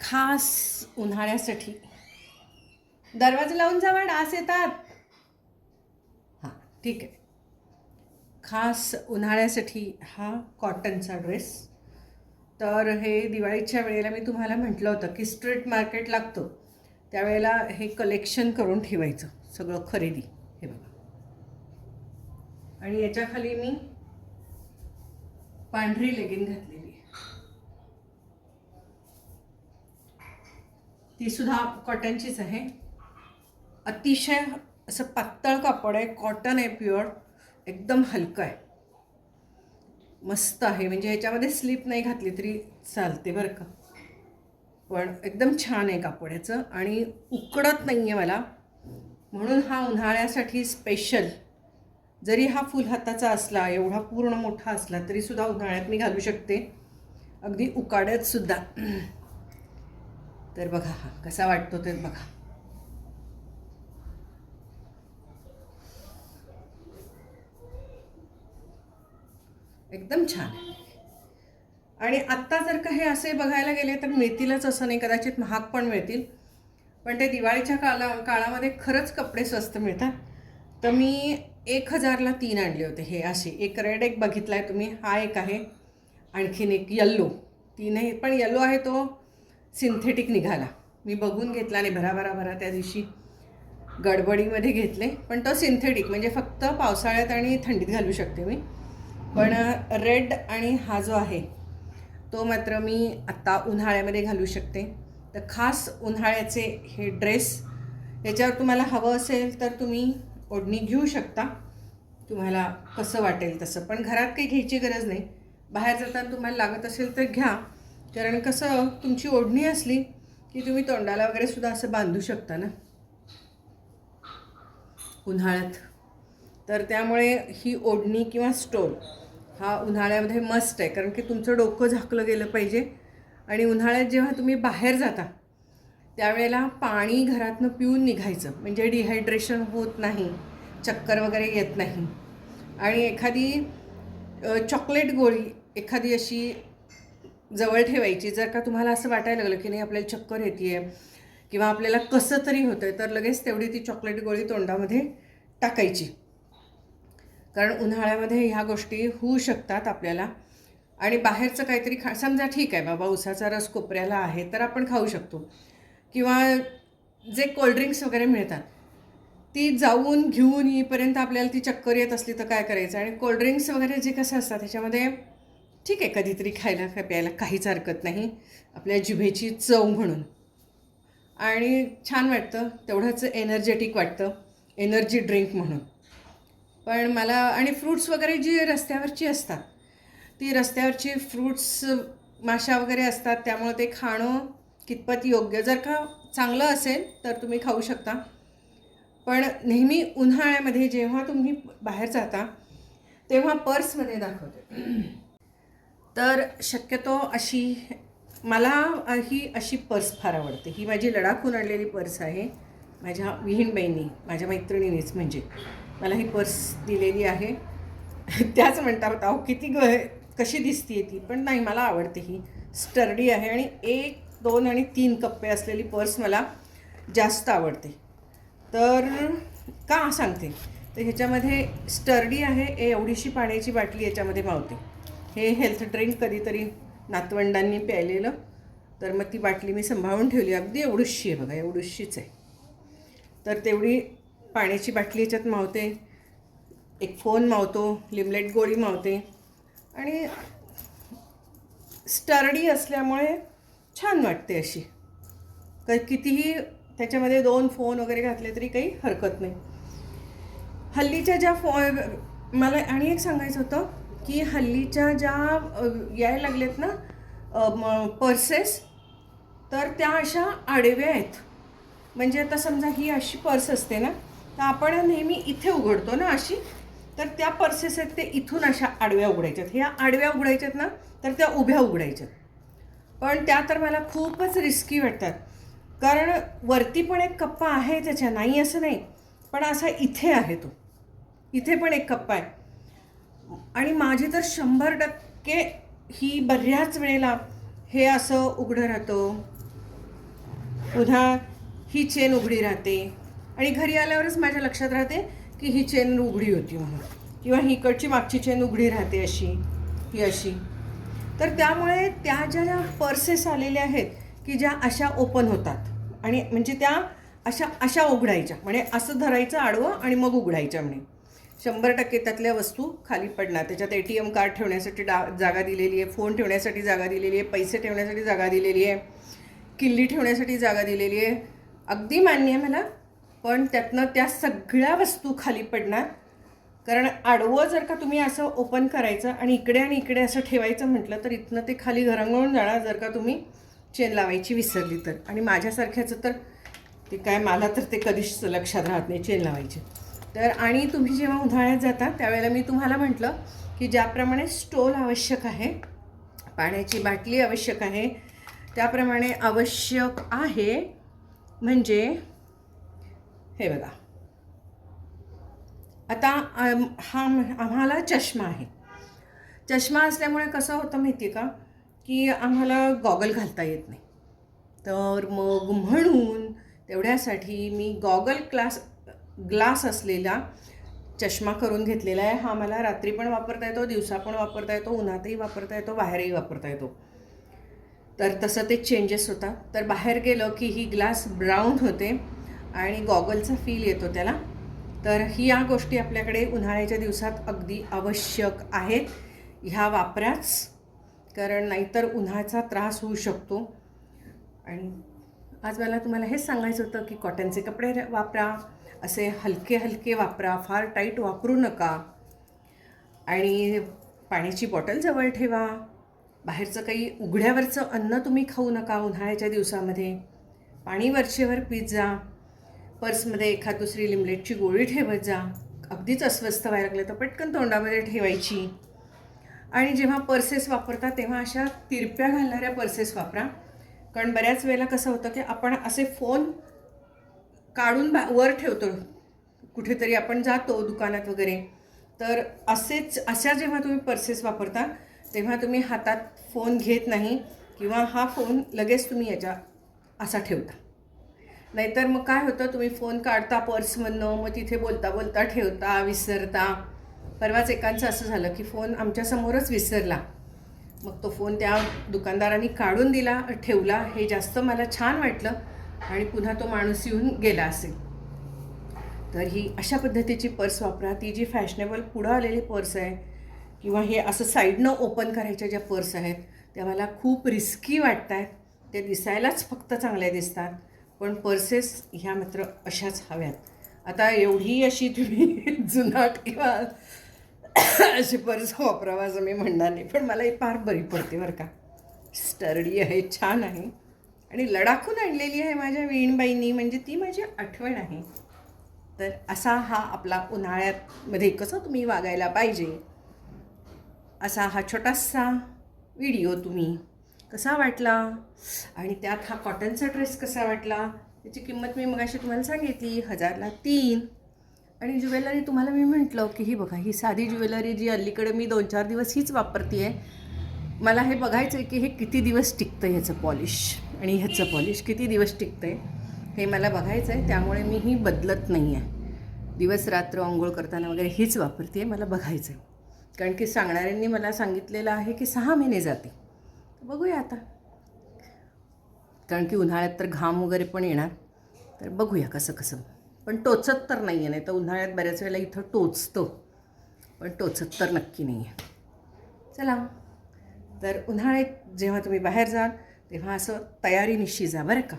खास उन्हाळ्यासाठी. दरवाजा लावून जावा डास येतात. हां ठीक आहे. खास उन्हाळ्यासाठी हा कॉटनचा ड्रेस. तर हे दिवाळीच्या वेळेला मी तुम्हाला म्हटलं होतं की स्ट्रीट मार्केट लागतं. त्यावेळेला हे कलेक्शन करून ठेवायचं सगळं खरेदी. हे बघा. आणि याच्याखाली मी पांढरी लेगिन घातली तीसुद्धा ती सुद्धा कॉटनचीच आहे. अतिशय असं पातळ कापड आहे. कॉटन आहे प्युअर एकदम हलकं आहे. मस्त आहे. म्हणजे ह्याच्यामध्ये स्लीप नाही घातली तरी चालते बरं का. पण एकदम छान आहे कापड याचं आणि उकडत नाही आहे मला. म्हणून हा उन्हाळ्यासाठी स्पेशल जरी हा फुल हाताचा असला एवढा पूर्ण मोठा असला तरीसुद्धा उन्हाळ्यात मी घालू शकते. अगदी उकाड्यातसुद्धा तर बघा हा कसा वाटतो ते बघा. एकदम छान. आणि आत्ता जर का हे असे बघायला गेले तर मिळतीलच असं नाही कदाचित महाग पण मिळतील. पण ते दिवाळीच्या काला काळामध्ये खरंच कपडे स्वस्त मिळतात. तर मी एक हजारला तीन आणले होते हे असे. एक रेड एक बघितला आहे तुम्ही. हा एक आहे. आणखीन एक यल्लो तीनही पण यल्लो आहे तो सिंथेटिक निघाला. मी बघून घेतला नाही भराभराभरा भरा त्या दिवशी गडबडीमध्ये घेतले. पण तो सिंथेटिक म्हणजे फक्त पावसाळ्यात आणि थंडीत घालू शकते मी. पण रेड आणि हा जो आहे तो मात्र मी आत्ता उन्हाळ्यामध्ये घालू शकते. तर खास उन्हाळ्याचे हे ड्रेस याच्यावर तुम्हाला हवं असेल तर तुम्ही ओढणी घेऊ शकता. तुम्हाला कसं वाटेल तसं. पण घरात काही घ्यायची गरज नाही. बाहेर जाताना तुम्हाला लागत असेल तर घ्या. कारण कसं तुमची ओढणी असली की तुम्ही तोंडाला वगैरे सुद्धा असं बांधू शकता ना? उन्हाळ्यात. तर त्यामुळे ही ओढणी किंवा स्टोल हा उन्हाळ्यामध्ये मस्ट आहे कारण की तुमचं डोकं झाकलं गेलं पाहिजे. आणि उन्हाळ्यात जेव्हा तुम्ही बाहेर जाता त्यावेळेला पाणी घरातनं पिऊन निघायचं. म्हणजे डिहायड्रेशन होत नाही चक्कर वगैरे येत नाही. आणि एखादी चॉकलेट गोळी एखादी अशी जवळ ठेवायची. जर का तुम्हाला असं वाटायला लागलं की नाही आपल्याला चक्कर येते आहे किंवा आपल्याला कसं तरी होतं आहे तर लगेच तेवढी ती चॉकलेट गोळी तोंडामध्ये टाकायची. कारण उन्हाळ्यामध्ये ह्या गोष्टी होऊ शकतात आपल्याला. आणि बाहेरचं काहीतरी खा समजा ठीक आहे बाबा उसाचा रस कोपऱ्याला आहे तर आपण खाऊ शकतो. किंवा जे कोल्ड्रिंक्स वगैरे मिळतात ती जाऊन घेऊन येईपर्यंत आपल्याला ती चक्कर येत असली तर काय करायचं? आणि कोल्ड्रिंक्स वगैरे जे कसं असतात त्याच्यामध्ये ठीक आहे कधीतरी खायला काय प्यायला काहीच हरकत नाही. आपल्या जिभेची चव म्हणून. आणि छान वाटतं तेवढंच एनर्जेटिक वाटतं एनर्जी ड्रिंक म्हणून. पण मला आणि फ्रूट्स वगैरे जी रस्त्यावरची असतात ती रस्त्यावरची फ्रूट्स माशा वगैरे असतात त्यामुळे ते खाणं कितपत योग्य. जर का चांगलं असेल तर तुम्ही खाऊ शकता. पण नेहमी उन्हाळ्यामध्ये जेव्हा तुम्ही बाहेर जाता तेव्हा पर्समध्ये दाखवते. तर शक्यतो अशी मला ही अशी पर्स फार आवडते. ही माझी लडाखून आणलेली पर्स आहे. माझ्या विहीणबाईंनी माझ्या मैत्रिणीनेच म्हणजे मला ही पर्स दिलेली आहे. त्याच म्हणतात अहो किती ग कशी दिसते ती? पण नाही मला आवडते ही. स्टर्डी आहे आणि एक दोन आणि तीन कप्पे असलेली पर्स मला जास्त आवडते. तर का सांगते? तर ह्याच्यामध्ये स्टर्डी आहे ए एवढीशी पाण्याची बाटली याच्यामध्ये मावते. हे हेल्थ ड्रिंक कधीतरी नातवंडांनी प्यायलेलं. तर मग ती बाटली मी सांभाळून ठेवली. अगदी एवढीशी आहे बघा एवढीशीच आहे. तर तेवढी पाण्याची बाटली याच्यात मावते. एक फोन मावतो लिमलेट गोळी मावते. आणि स्टर्डी असल्यामुळे छान वाटते अशी. क कितीही त्याच्यामध्ये दोन फोन वगैरे घातले तरी काही हरकत नाही. हल्लीच्या ज्या फो मला आणि एक सांगायचं होतं की हल्लीच्या ज्या यायला लागल्यात ना पर्सेस तर त्या अशा आडव्या आहेत. म्हणजे आता समजा ही अशी पर्स असते ना तर आपण नेहमी इथे उघडतो ना अशी तर त्या पर्सेस आहेत ते इथून अशा आडव्या उघडायच्यात. ह्या आडव्या उघडायच्यात ना तर त्या उभ्या उघडायच्यात. पण त्या तर मला खूपच रिस्की वाटतात. कारण वरती पण एक कप्पा आहे त्याच्या नाही असं नाही पण असा इथे आहे तो. इथे पण एक कप्पा आहे. आणि माझी तर शंभर टक्के ही बऱ्याच वेळेला हे असं उघडं राहतं. पुन्हा ही चेन उघडी राहते. आणि घरी आल्यावरच माझ्या लक्षात राहते की ही चेन उघडी होती म्हणून. किंवा ही इकडची मागची चेन उघडी राहते अशी ही अशी. तर त्यामुळे त्या ज्या पर्सेस आलेल्या आहेत की ज्या अशा ओपन होतात. आणि म्हणजे त्या अशा अशा उघडायच्या. म्हणजे असं धरायचं आडवं आणि मग उघडायच्या म्हणे. शंभर टक्के त्यातल्या वस्तू खाली पडणार. त्याच्यात ए टी एम कार्ड ठेवण्यासाठी डा जागा दिलेली आहे फोन ठेवण्यासाठी जागा दिलेली आहे पैसे ठेवण्यासाठी जागा दिलेली आहे किल्ली ठेवण्यासाठी जागा दिलेली आहे. अगदी मान्य आहे मला पण त्यातनं त्या सगळ्या वस्तू खाली पडणार. कारण आडवं जर का तुम्ही असं ओपन करायचं आणि इकडे आणि इकडे असं ठेवायचं म्हटलं तर इथनं ते खाली घरंगळून जाणार जर का तुम्ही चेन लावायची विसरली तर. आणि माझ्यासारख्याचं तर ते काय मला तर ते कधीच लक्षात राहत नाही चेन लावायची. तर आणि तुम्ही जेव्हा उन्हाळ्यात जाता त्यावेळेला मी तुम्हाला म्हटलं की ज्याप्रमाणे स्टोल आवश्यक आहे पाण्याची बाटली आवश्यक आहे त्याप्रमाणे आवश्यक आहे म्हणजे हे बघा. आता हा आम्हाला चष्मा आहे. चष्मा असल्यामुळे कसं होतं माहिती आहे का? की आम्हाला गॉगल घालता येत नाही. तर मग म्हणून तेवढ्यासाठी मी गॉगल क्लास ग्लास असलेला चष्मा करून घेतलेला आहे. हा मला रात्री पण वापरता येतो दिवसा पण वापरता येतो उन्हातही वापरता येतो बाहेरही वापरता येतो. तर तसं ते चेंजेस होतात तर बाहेर गेलं की ही ग्लास ब्राऊन होते आणि गॉगलचा फील येतो त्याला. तर ही या गोष्टी आपल्याकडे उन्हाळ्याच्या दिवसात अगदी आवश्यक आहेत. ह्या वापराच. कारण नाहीतर उन्हाचा त्रास होऊ शकतो. आणि आज मला तुम्हाला हेच सांगायचं होतं की कॉटनचे कपडे र- वापरा. असे हलके हलके वापरा फार टाईट वापरू नका. आणि पाण्याची बॉटल जवळ ठेवा. बाहेरचं काही उघड्यावरचं अन्न तुम्ही खाऊ नका उन्हाळ्याच्या दिवसामध्ये. पाणी वरचेवर पीत जा. पर्समध्ये एखाद दुसरी लिमलेटची गोळी ठेवत जा. अगदीच अस्वस्थ व्हायला लागलं तर पटकन तोंडामध्ये ठेवायची. आणि जेव्हा पर्सेस वापरता तेव्हा अशा तिरप्या घालणाऱ्या पर्सेस वापरा. कारण बऱ्याच वेळेला कसं होतं की आपण असे फोन काढून भा वर ठेवतो. कुठेतरी आपण जातो दुकानात वगैरे. तर असेच अशा जेव्हा तुम्ही पर्सेस वापरता तेव्हा तुम्ही हातात फोन घेत नाही किंवा हा फोन लगेच तुम्ही याच्या असा ठेवता. नाहीतर मग काय होतं तुम्ही फोन काढता पर्समधनं मग तिथे बोलता बोलता ठेवता विसरता. परवाच एकांचं असं झालं की फोन आमच्यासमोरच विसरला. मग तो फोन त्या दुकानदारांनी काढून दिला ठेवला. हे जास्त मला छान वाटलं. आणि पुन्हा तो माणूस येऊन गेला असेल. तर ही अशा पद्धतीची पर्स वापरा. ती जी फॅशनेबल पुढं आलेली पर्स आहे किंवा हे असं साईडनं ओपन करायच्या ज्या पर्स आहेत त्या मला खूप रिस्की वाटत आहेत ते दिसायलाच फक्त चांगल्या दिसतात पण पर्सेस ह्या मात्र अशाच हव्यात. आता एवढी अशी तुम्ही जुनाट किंवा अशी पर्स वापरावा असं मी म्हणणार नाही पण मला ही फार बरी पडते बरं का. स्टर्डी आहे छान आहे. आणि लडाखून आणलेली आहे माझ्या वीणबाईंनी म्हणजे ती माझी आठवण आहे. तर असा हा आपला उन्हाळ्यामध्ये कसं तुम्ही वागायला पाहिजे? असा हा छोटासा व्हिडिओ तुम्ही कसा वाटला? आणि त्यात हा कॉटनचा ड्रेस कसा वाटला? त्याची किंमत मी मगाशी तुम्हाला सांगितली हजारला तीन. आणि ज्वेलरी तुम्हाला मी म्हटलं की ही बघा ही साधी ज्वेलरी जी अलीकडे मी दोन चार दिवस हीच वापरते आहे मला हे बघायचं आहे की हे किती दिवस टिकतं ह्याचं पॉलिश? आणि ह्याचं पॉलिश किती दिवस टिकतं आहे हे मला बघायचं आहे त्यामुळे मी ही बदलत नाही आहे दिवस रात्र आंघोळ करताना वगैरे हीच वापरते मला बघायचं आहे कारण की सांगणाऱ्यांनी मला सांगितलेलं आहे की सहा महिने जाते बघूया आता. कारण की उन्हाळ्यात तर घाम वगैरे पण येणार. तर बघूया कसं कसं. पण टोचत तर नाही आहे नाही तर उन्हाळ्यात बऱ्याच वेळेला इथं टोचतं. पण टोचत तर नक्की नाही आहे चला. तर उन्हाळ्यात जेव्हा तुम्ही बाहेर जाल तेव्हा असं तयारीनिशी जा बरं का?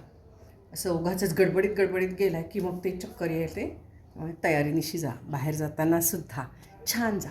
असं उगाचच गडबडीत गडबडीत गेला की मग ते चक्कर येते. तयारी तयारीनिशी जा बाहेर जाताना सुद्धा छान जा.